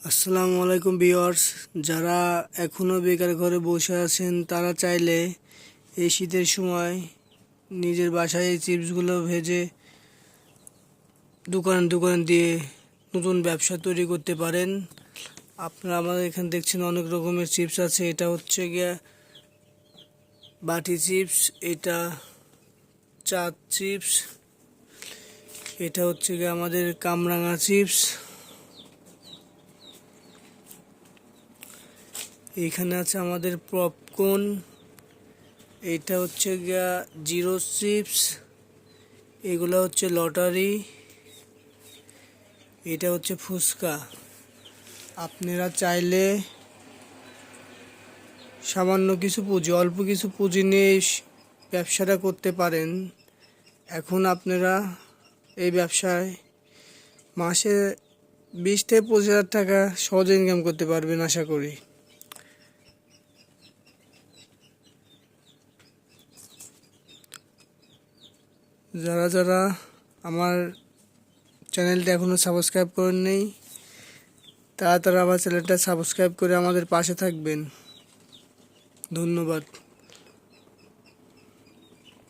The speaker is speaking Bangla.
আসসালামু আলাইকুম বিয়ার্স যারা এখনও বেকার ঘরে বসে আছেন, তারা চাইলে এই শীতের সময় নিজের বাসায় চিপসগুলো ভেজে দোকান দোকান দিয়ে নতুন ব্যবসা তৈরি করতে পারেন। আপনারা আমাদের এখানে দেখছেন অনেক রকমের চিপস আছে। এটা হচ্ছে গিয়া বাটি চিপস, এটা চাঁদ চিপস, এটা হচ্ছে গিয়ে আমাদের কামরাঙা চিপস। এখানে আছে আমাদের পপকর্ন। এটা হচ্ছে গিয়া জিরো চিপস। এগুলো হচ্ছে লটারি। এটা হচ্ছে ফুচকা। আপনারা চাইলে সামান্য কিছু পুঁজি, অল্প কিছু পুঁজি নিয়ে ব্যবসাটা করতে পারেন। এখন আপনারা এই ব্যবসায় মাসে বিশ থেকে পঁচিশ হাজার টাকা সহজে ইনকাম করতে পারবেন, আশা করি। যারা যারা আমার চ্যানেলটা এখনও সাবস্ক্রাইব করেন নেই, তারা তারা আমার চ্যানেলটা সাবস্ক্রাইব করে আমাদের পাশে থাকবেন। ধন্যবাদ।